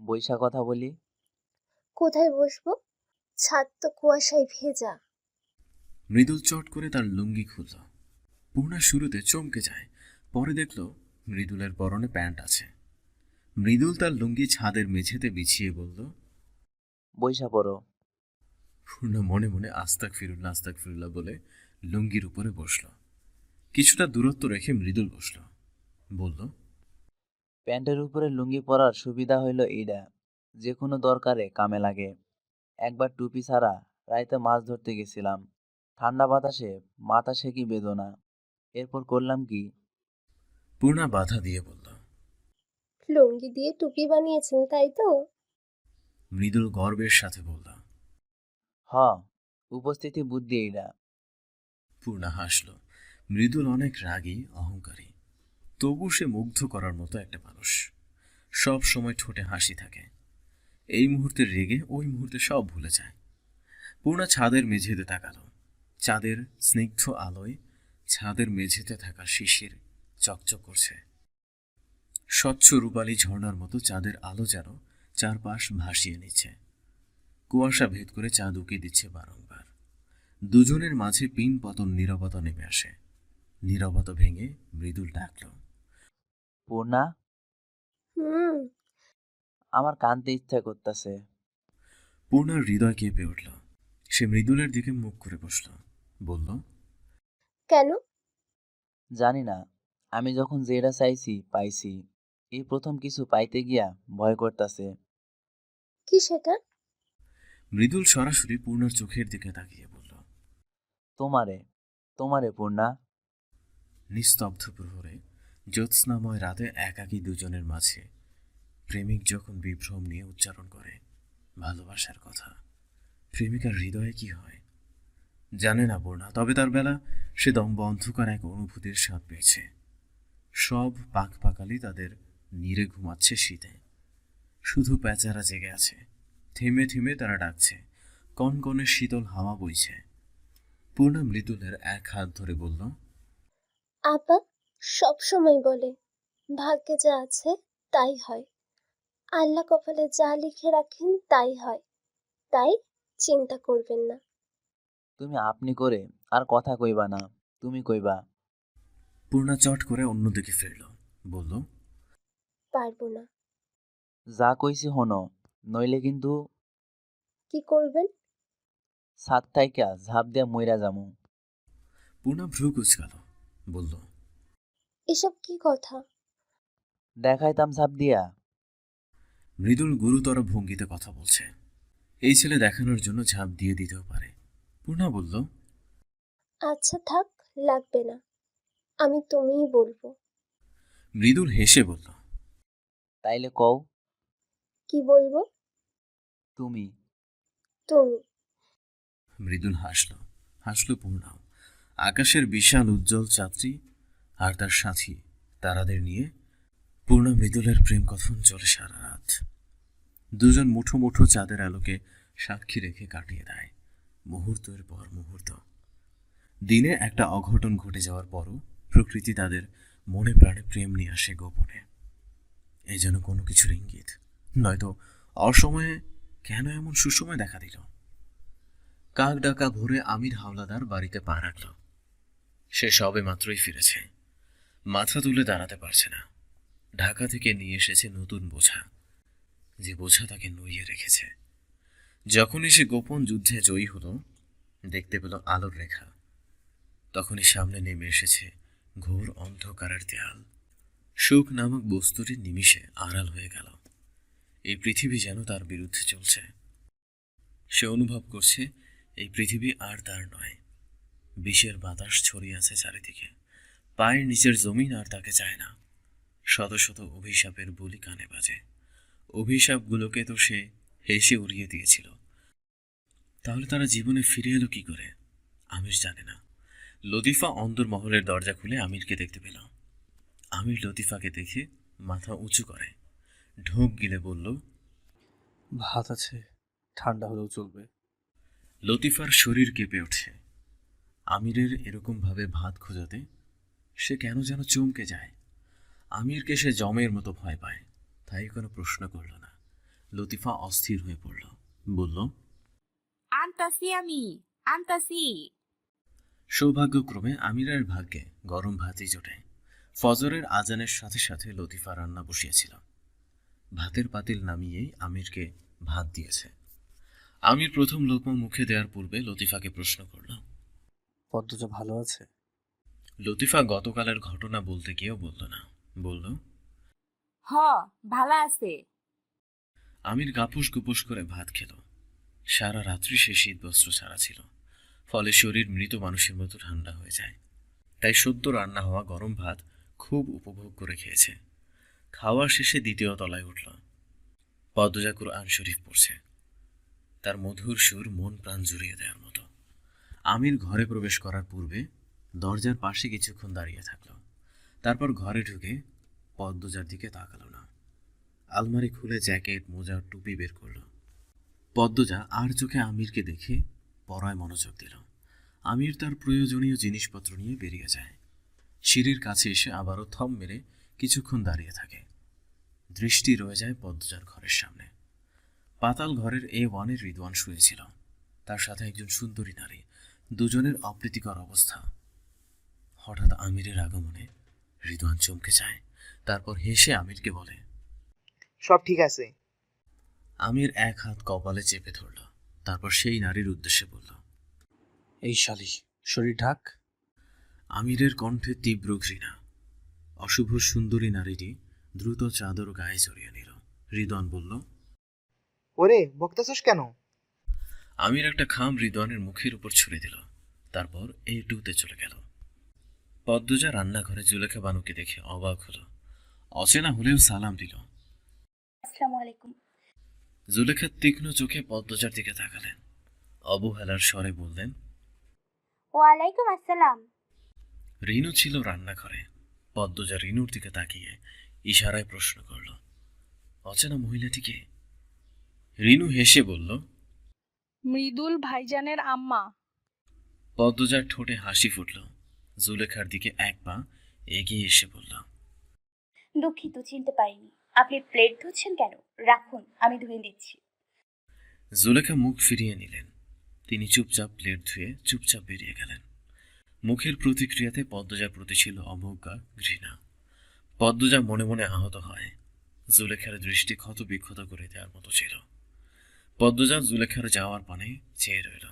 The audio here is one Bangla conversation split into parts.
বইসা কথা বলি? কোথায় বসবো? ছাদ তো কুয়াশায় ভেজা। মৃদুল চট করে তার লুঙ্গি খুলল। পূর্ণা শুরুতে চমকে যায় পরে দেখল মৃদুলের পরনে প্যান্ট আছে। মৃদুল তার লুঙ্গি ছাদের মেঝেতে বিছিয়ে বলল বৈশা পড়ো। পূর্ণা মনে মনে আস্তাক ফিরুল্লা আস্তাক ফিরুল্লা বলে লুঙ্গির উপরে বসল। কিছুটা দূরত্ব রেখে মৃদুল বসল। বলল প্যান্টের উপরে লুঙ্গি পরার সুবিধা হইল এইডা যে কোনো দরকারে কামে লাগে। একবার টুপি ছাড়া রাইতে মাছ ধরতে গেছিলাম। ঠান্ডা বাতাসে মাথা সেকি বেদনা। এরপর করলাম কি? পূর্ণা বাধা দিয়ে বলল লুঙ্গি দিয়ে টুপি বানিয়েছেন তাই তো? মৃদুল গর্বের সাথে বলল হ উপস্থিতি বুদ্ধি এইডা। পূর্ণা হাসল। মৃদুল অনেক রাগী অহংকারী। তবু সে মুগ্ধ করার মতো একটা মানুষ। সব সময় ঠোঁটে হাসি থাকে। এই মুহূর্তে রেগে ওই মুহূর্তে সব ভুলে যায়। পূর্ণা ছাদের মেঝেতে তাকালো। চাঁদের স্নিগ্ধ আলোয় ছাদের মেঝেতে থাকা শিশির চকচক করছে। স্বচ্ছ রূপালি ঝর্ণার মতো চাঁদের আলো যেন চারপাশ ভাসিয়ে নিচ্ছে। কুয়াশা ভেদ করে চাঁদ উকি দিচ্ছে বারংবার। দুজনের মাঝে পিন পতন নীরবতা নেমে আসে। নীরবতা ভেঙে মৃদুল ডাকল। পূর্ণা হুম। আমার কানতে ইচ্ছা করতেছে। পূর্ণার হৃদয় কেঁপে উঠল। সে মৃদুলের দিকে মুখ করে বসল। বলল কেন? জানি না। আমি যখন যেটা চাইছি পাইছি। এই প্রথম কিছু পাইতে গিয়া ভয় করতেছে। কি সেটা? মৃদুল সরাসরি পূর্ণার চোখের দিকে তাকিয়ে বলল তোমারে তোমারে পূর্ণা নিস্তব্ধ প্রহরে জ্যোৎস্নাময় রাতে একাকী দুজনের মাঝে প্রেমিক যখন বিভ্রম নিয়ে উচ্চারণ করে, ভালোবাসার কথা, প্রেমিকার হৃদয়ে কি হয়? জানে না পূর্ণা তবে তার বেলা সে দম্ব অন্ধকার এক অনুভূতির স্বাদ পেয়েছে। সব পাক পাকালি তাদের নিরে ঘুমাচ্ছে শীতে। শুধু প্যাচারা জেগে আছে। থেমে থেমে তারা ডাকছে। কনকনে শীতল হাওয়া বইছে। পূর্ণা মৃদুলের এক হাত ধরে বলল, আপা সব সময় বলে ভাগ্যে যা আছে তাই হয়। আল্লাহ কপালে যা লিখে রাখেন তাই হয়। তাই চিন্তা করবেন না। তুমি আপনি করে আর কথা কইবা না তুমি কইবা। পূর্ণা চট করে অন্যদিকে ফিরল বলল পারব না। যা কইছি হনো নইলে কিন্তু কি করবেন? সাত থাইকা ঝাঁপ দিয়া মইরা যামু। পূর্ণা ভ্রু কুচকাল বলল এসব কি কথা? দেখাইতাম ঝাঁপ দিয়া মৃদুল গুরুতর ভঙ্গিতে কথা বলছে। এই ছেলে দেখানোর জন্য ঝাঁপ দিয়ে দিতেও পারে। পূর্ণা বলল আচ্ছা থাক লাগবে না। আমি তুমিই বলব। মৃদুল হেসে বলল তাইলে কও। কি বলব? তুমি। তুমি। মৃদুল হাসল। হাসল পূর্ণাও। আকাশের বিশাল উজ্জ্বল চাঁদটি আর তার সাথী তারাদের নিয়ে পূর্ণা মৃদুলের প্রেম কথন চলে সারা রাত। দুজন মুঠো মুঠো চাঁদের আলোকে সাক্ষী রেখে কাটিয়ে দেয় মুহূর্তের পর মুহূর্ত। দিনে একটা অঘটন ঘটে যাওয়ার পরও প্রকৃতি তাদের মনে প্রাণে প্রেম নিয়ে আসে গোপনে। এই যেন কোনো কিছুর ইঙ্গিত। নয়তো অসময়ে কেন এমন সুসময় দেখা দিল? কাক ডাকা ভোরে আমির হাওলাদার বাড়িতে পা রাখল। সে সবে মাত্রই ফিরেছে। মাথা তুলে দাঁড়াতে পারছে না। ঢাকা থেকে নিয়ে এসেছে নতুন বোঝা, যে বোঝা তাকে নুইয়ে রেখেছে। যখনই সে গোপন যুদ্ধে জয়ী হলো, দেখতে পেল আলোর রেখা। তখনই সামনে নেমে এসেছে ঘোর অন্ধকারের দেয়াল। সুখ নামক বস্তুটি নিমিষে আড়াল হয়ে গেল। এই পৃথিবী যেন তার বিরুদ্ধে চলছে। সে অনুভব করছে, এই পৃথিবী আর তার নয়, বিষের বাতাস ছড়িয়ে আছে চারিদিকে। পায়ের নিচের জমিন আর তাকে চায় না। শত শত অভিশাপের বলি কানে বাজে। অভিশাপগুলোকে তো সে হেসে উড়িয়ে দিয়েছিল। তাহলে তারা জীবনে ফিরে এলো কি করে? আমির জানে না। লতিফা অন্দর মহলের দরজা খুলে আমিরকে দেখতে পেল। আমির লতিফাকে দেখে মাথা উঁচু করে। ঢোক গিলে বলল ভাত আছে ঠান্ডা হলেও চলবে। লতিফার শরীর কেঁপে ওঠে। আমিরের এরকমভাবে ভাত খোঁজাতে সে কেন যেন চমকে যায়? আমিরকে সে জমের মতো ভয় পায়। তাই কোনো প্রশ্ন করল না। লতিফা অস্থির হয়ে পড়ল। বলল আনতাসি আমি আনতাসি। সৌভাগ্যক্রমে আমিরের ভাগ্যে গরম ভাতই জোটে। ফজরের আজানের সাথে সাথে লতিফা রান্না বসিয়েছিল। ভাতের পাতিল নামিয়েই আমিরকে ভাত দিয়েছে। আমির প্রথম লোকমা মুখে দেওয়ার পূর্বে লতিফাকে প্রশ্ন করল পদ্মজা ভালো আছে? লতিফা গতকালের ঘটনা বলতে গিয়েও বলল না। বলল হ ভালা আছে। আমির গাপুস গুপুস করে ভাত খেল। সারা রাত্রি সে শীত বস্ত্র ছাড়া ছিল। ফলে শরীর মৃত মানুষের মতো ঠান্ডা হয়ে যায়। তাই সদ্য রান্না হওয়া গরম ভাত খুব উপভোগ করে খেয়েছে। খাওয়ার শেষে দ্বিতীয় তলায় উঠল। পদ্মজা কুরআন শরীফ পড়ছে। তার মধুর সুর মন প্রাণ জুড়িয়ে দেওয়ার মতো। আমির ঘরে প্রবেশ করার পূর্বে দরজার পাশে কিছুক্ষণ দাঁড়িয়ে থাকল। তারপর ঘরে ঢুকে পদ্মজার দিকে তাকালো না। আলমারি খুলে জ্যাকেট, মোজা, টুপি বের করল। পদ্মজা আর চোখে আমিরকে দেখে পড়ায় মনোযোগ দিল। আমির তার প্রয়োজনীয় জিনিসপত্র নিয়ে বেরিয়ে যায়। সিঁড়ির কাছে এসে আবারও থম মেরে কিছুক্ষণ দাঁড়িয়ে থাকে। দৃষ্টি রয়ে যায় পদ্মজার ঘরের সামনে। পাতাল ঘরের এ ওয়ানের রিদওয়ান শুয়েছিল। তার সাথে একজন সুন্দরী নারী। দুজনের অপ্রীতিকর অবস্থা। হঠাৎ আমিরের আগমনে রিদওয়ান চমকে যায় তারপর হেসে আমিরকে বলে সব ঠিক আছে। আমির এক হাত কপালে চেপে ধরল তারপর সেই নারীর উদ্দেশ্যে বলল এই শালি শরীর ঢাক। আমিরের কণ্ঠে তীব্র ঘৃণা। অশুভ সুন্দরী নারীটি দ্রুত চাদর গায়ে জড়িয়ে নিল। রিদন বলল ওরে বকতেছস কেন? আমির একটা খাম রিদওয়ানের মুখের উপর ছুড়ে দিল তারপর এই টুতে চলে গেল। পদ্মজা রান্নাঘরে জুলেখা বানুকে দেখে অবাক হলো। অচেনা হলেও সালাম দিল। আসসালামু আলাইকুম। জুলেখা তীক্ষ্ণ চোখে পদ্মজার দিকে তাকালেন। অবহেলার স্বরে বললেন ওয়ালাইকুম আসসালাম। রিনু ছিল রান্নাঘরে। পদ্মজা রিনুর দিকে তাকিয়ে ইশারায় প্রশ্ন করল অচেনা মহিলাটিকে রিনু হেসে বলল মৃদুল ভাইজানের আম্মা। পদ্মজার ঠোঁটে হাসি ফুটল। জুলেখার দিকে এক পা এগিয়ে এসে বলল দুঃখিত চিনতে পারিনি। আপনি প্লেট ধুচ্ছেন কেন? রাখুন আমি ধুয়ে দিচ্ছি। জুলেখা মুখ ফিরিয়ে নিলেন। তিনি চুপচাপ প্লেট ধুয়ে চুপচাপ বেরিয়ে গেলেন। মুখের প্রতিক্রিয়াতে পদ্মজার প্রতি ছিল অবজ্ঞা ঘৃণা। পদ্মজা মনে মনে আহত হয়। জুলেখার দৃষ্টি ক্ষত বিক্ষত করে দেওয়ার মতো ছিল। পদ্মজা জুলেখার যাওয়ার পানে চেয়ে রইল।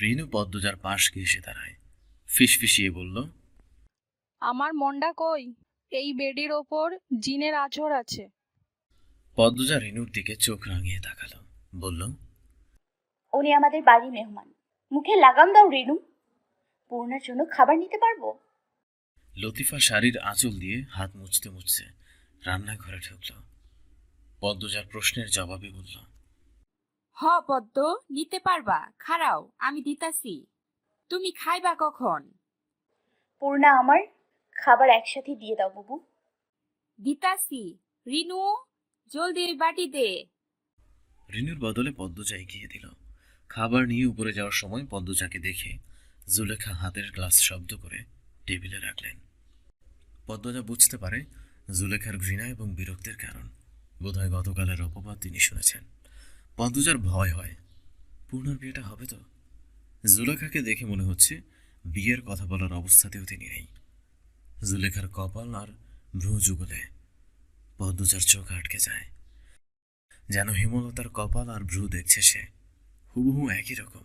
রিনু পদ্মজার পাশ ঘেসে দাঁড়ায়। ফিসফিসিয়ে বলল আমার মন্ডা কই? এই বেডির ওপর জিনের আছর আছে। পদ্মজা রিনুর দিকে চোখ রাঙিয়ে তাকালো বলল উনি আমাদের বাড়ির মেহমান। মুখে লাগাম দাও রেনু পূর্ণার জন্য খাবার নিতে পারব? লতিফা শাড়ির আঁচল দিয়ে হাত মুছতে মুছতে রান্নাঘরে ঢুকল। পদ্মজার প্রশ্নের জবাবে বলল হ পদ্ম নিতে পারবা। খারাও আমি দিতাছি। তুমি খাইবা কখন? পূর্ণা আমার খাবার একসাথে দিয়ে দাও বাবু। দিতাছি। রিনু জলদি ওই বাটি দে। রিনুর বদলে পদ্মজা এগিয়ে দিল। খাবার নিয়ে উপরে যাওয়ার সময় পদ্মজাকে দেখে জুলেখা হাতের গ্লাস শব্দ করে টেবিলে রাখলেন। পদ্মজা বুঝতে পারে জুলেখার ঘৃণা এবং বিরক্তির কারণ। বোধহয় গতকালের অপবাদ তিনি শুনেছেন। পদ্মজার ভয় হয়। পূর্ণার বিয়েটা হবে তো? জুলেখাকে দেখে মনে হচ্ছে বিয়ের কথা বলার অবস্থাতেও তিনি নেই। জুলেখার কপাল আর ভ্রু যুগলে পদ্মজার চোখ আটকে যায়। যেন হেমলতার কপাল আর ভ্রু দেখছে সে। হুবহু একই রকম।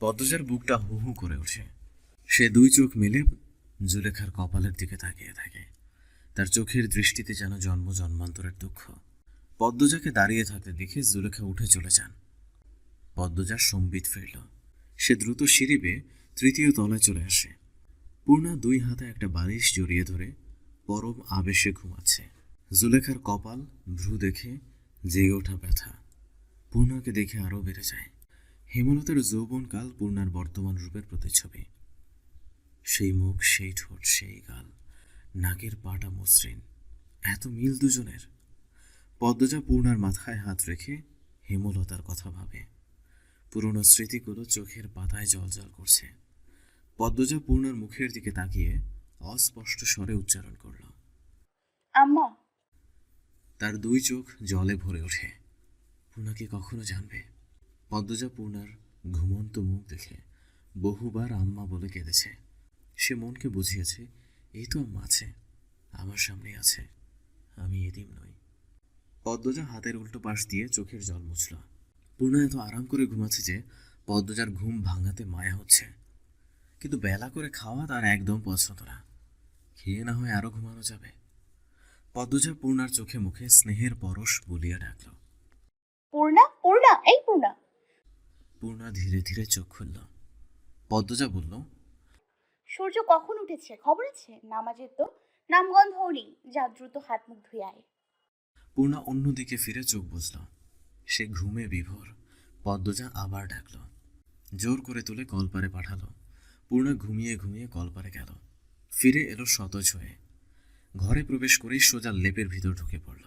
পদ্মজার বুকটা হু হু করে ওঠে। সে দুই চোখ মেলে জুলেখার কপালের দিকে তাকিয়ে থাকে। তার চোখের দৃষ্টিতে যেন জন্ম জন্মান্তরের দুঃখ। পদ্মজাকে দাঁড়িয়ে থাকতে দেখে জুলেখা উঠে চলে যান। পদ্মজার সম্বিত ফিরল। সে দ্রুত সিঁড়ি বেয়ে তৃতীয় তলায় চলে আসে। পূর্ণা দুই হাতে একটা বালিশ জড়িয়ে ধরে পরম আবেশে ঘুমাচ্ছে। জুলেখার কপাল ভ্রু দেখে জেগে ওঠা ব্যথা। পূর্ণাকে দেখে আরও বেড়ে যায়। হেমলতার যৌবনকাল পূর্ণার বর্তমান রূপের প্রতিচ্ছবি। সেই মুখ, সেই ঠোঁট, সেই গাল, নাকের পাটা মসৃণ, এত মিল দুজনের। পদ্মজা পূর্ণার মাথায় হাত রেখে হেমলতার কথা ভাবে। পুরনো স্মৃতিগুলো চোখের পাতায় জলজল করছে। পদ্মজা পূর্ণার মুখের দিকে তাকিয়ে অস্পষ্ট স্বরে উচ্চারণ করল। আম্মা। তার দুই চোখ জলে ভরে ওঠে। পূর্ণাকে কখনো জানবে? পদ্মজা পূর্ণার ঘুমন্ত মুখ দেখে বহুবার আম্মা বলে কেঁদেছে। সে মনকে বুঝিয়েছে এই তো আম্মা আছে। আমার সামনে আছে। আমি এদিম নই। পদ্মজা হাতের উল্টো পাশ দিয়ে চোখের জল মুছল। পূর্ণা এত আরাম করে ঘুমাচ্ছে যে পদ্মজার ঘুম ভাঙাতে মায়া হচ্ছে। কিন্তু বেলা করে খাওয়া তার একদম পছন্দ না। খেয়ে না হয় আরও ঘুমানো যাবে। পদ্মজা পূর্ণার চোখে মুখে স্নেহের পরশ বলিয়া ডাকল। পূর্ণা পূর্ণা এই পূর্ণা। পূর্ণা ধীরে ধীরে চোখ খুলল। পদ্মজা বলল সূর্য কখন উঠেছে? খবর আছে? নামাজের তো নামগন্ধও নেই। যা দ্রুত হাত মুখ ধুয়ে আয়। পূর্ণা অন্যদিকে ফিরে চোখ বুঝল সে ঘুমে বিভোর। পদ্মজা আবার ডাকল। জোর করে তুলে কলপারে পাঠালো। পূর্ণা ঘুমিয়ে ঘুমিয়ে কলপারে গেল। ফিরে এলো সতজ হয়ে। ঘরে প্রবেশ করেই সোজা লেপের ভিতর ঢুকে পড়ল।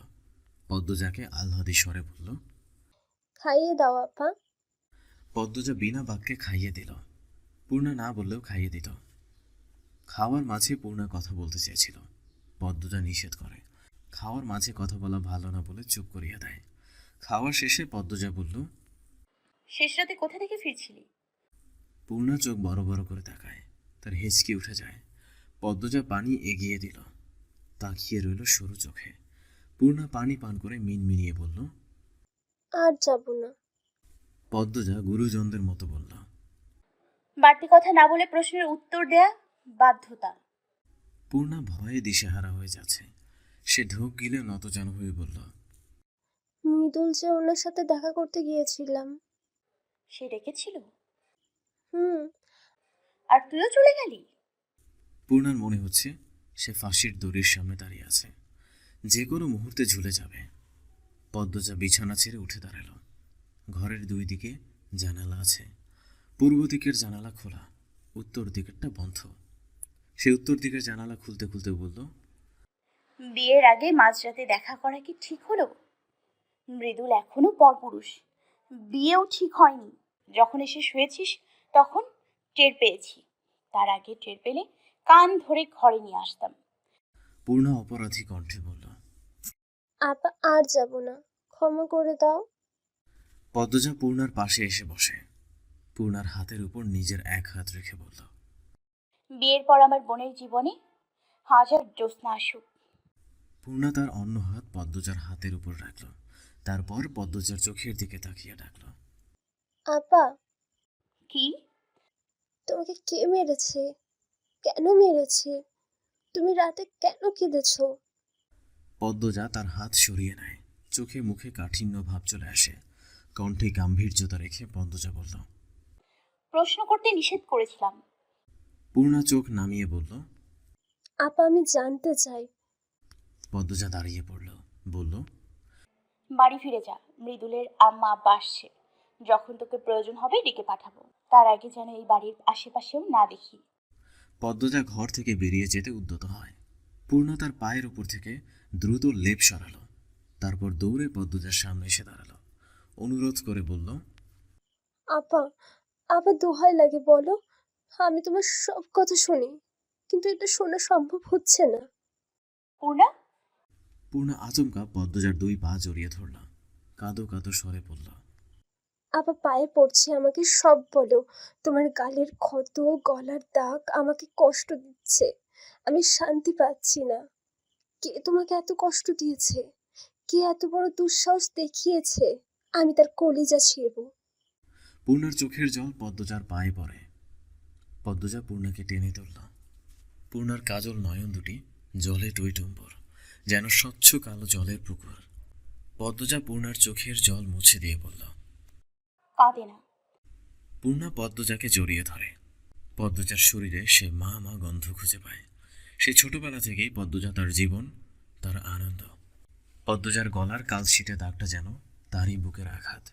পদ্মজাকে আহ্লাদি স্বরে বলল খাইয়ে দাও আপা। পদ্মজা বিনা বাক্যে খাইয়ে দিল। পূর্ণা না বললেও খাইয়ে দিত। খাওয়ার মাঝে পূর্ণা কথা বলতে চেয়েছিল। পদ্মজা নিষেধ করে। খাওয়ার মাঝে কথা বলা ভালো না বলে চুপ করিয়ে দেয়। খাওয়া শেষে পদ্মজা বলল শেষ রাতে কোথা থেকে ফিরছিলি? পূর্ণা চোখ বড় বড় করে তাকায় তার হেঁচকি উঠে যায়। পদ্মজা পানি এগিয়ে দিল তাকিয়ে রইল সরু চোখে। পূর্ণা পানি পান করে মিন মিনমিনিয়ে বলল আর যাব না। পদ্মজা গুরুজনদের মতো বলল বাড়তি কথা না বলে প্রশ্নের উত্তর দেয়া বাধ্যতা। পূর্ণা ভয়ে দিশেহারা হয়ে যাচ্ছে। সে ঢোক গিলে নতজান হয়ে বলল মৃদুল যে ওনার সাথে দেখা করতে গিয়েছিলাম। সে ডেকেছিল? হুম। আর তুইও চলে গেলি? পূর্ণার মনে হচ্ছে সে ফাঁসির দড়ির সামনে দাঁড়িয়ে আছে। যে কোনো মুহূর্তে ঝুলে যাবে। পদ্মজা বিছানা ছেড়ে উঠে দাঁড়াল। ঘরের দুই দিকে জানালা আছে। পূর্ব দিকের জানালা খোলা উত্তর দিকেরটা বন্ধ। সে উত্তর দিকের জানালা খুলতে খুলতে বলল বিয়ের আগে মাঝরাতে দেখা করা কি ঠিক হলো? মৃদুল এখনও পরপুরুষ। বিয়েও ঠিক হয়নি। যখন এসে শুয়েছিস তখন টের পেয়েছি। তার আগে টের পেলে কান ধরে ঘরে নিয়ে আসতাম। পূর্ণা অপরাধী কণ্ঠে বলল আপা আর যাব না। ক্ষমা করে দাও। পদ্মজা পূর্ণার পাশে এসে বসে। পূর্ণার হাতের উপর নিজের এক হাত রেখে বলল বিয়ের পর আমার বোনের জীবনে হাজার জ্যোৎস্না আসুক। পূর্ণা তার অন্য হাত পদ্মজার হাতের উপর রাখল। তারপর পদ্মজার চোখের দিকে তাকিয়ে ডাকল। আপা। কি? তোমাকে কে মেরেছে? কেন মেরেছে? তুমি রাতে কেন কেঁদেছো? পদ্মজা তার হাত সরিয়ে নেয়। চোখে মুখে কাঠিন্য ভাব চলে আসে। কণ্ঠে গাম্ভীর্যতা রেখে পদ্মজা বলল প্রশ্ন করতে নিষেধ করেছিলাম। পূর্ণা চোখ নামিয়ে বলল আপা আমি জানতে চাই। পদ্মজা দাঁড়িয়ে পড়ল বলল বাড়ি ফিরে যা মৃদুলের আম্মা আব্বা আসছে যখন তোকে প্রয়োজন হবে ডেকে পাঠাবো। তার আগে যেন এই বাড়ির আশেপাশেও না দেখি। পদ্মজা ঘর থেকে বেরিয়ে যেতে উদ্যত হয়। পূর্ণ তার পায়ের উপর থেকে দ্রুত লেপ সরালো। তারপর দৌড়ে পদ্মজার সামনে এসে দাঁড়াল। অনুরোধ করে বলল আপা আপা দোহাই লাগে বলো। আমি তোমার সব কথা শুনি কিন্তু এটা শোনা সম্ভব হচ্ছে না। পূর্ণা পূর্ণা আচমকা পদ্মজার দুই পা জড়িয়ে ধরল। কাঁদো কাঁদো স্বরে বলল আবার পায়ে পড়ছে আমাকে সব বলো। তোমার গালের ক্ষত গলার দাগ আমাকে কষ্ট দিচ্ছে। আমি শান্তি পাচ্ছি না। কে তোমাকে এত কষ্ট দিয়েছে? কে এত বড় দুঃসাহস দেখিয়েছে? আমি তার কলিজা ছিঁড়ব। পূর্ণার চোখের জল পদ্মজার পায়ে পড়ে। পদ্মজা পূর্ণাকে টেনে তুলল পূর্ণার কাজল নয়ন দুটি জলে টইটম্বর। যেন স্বচ্ছ কালো জলের পুকুর। পদ্মজা পূর্ণার চোখের জল মুছে দিয়ে বলল কাঁদে না। পূর্ণা পদ্মজাকে জড়িয়ে ধরে। পদ্মজার শরীরে সে মা মা গন্ধ খুঁজে পায়। সে ছোটবেলা থেকেই পদ্মজা তার জীবন তার আনন্দ। পদ্মজার গলার কালশিটে দাগটা যেন তারই বুকের আঘাত।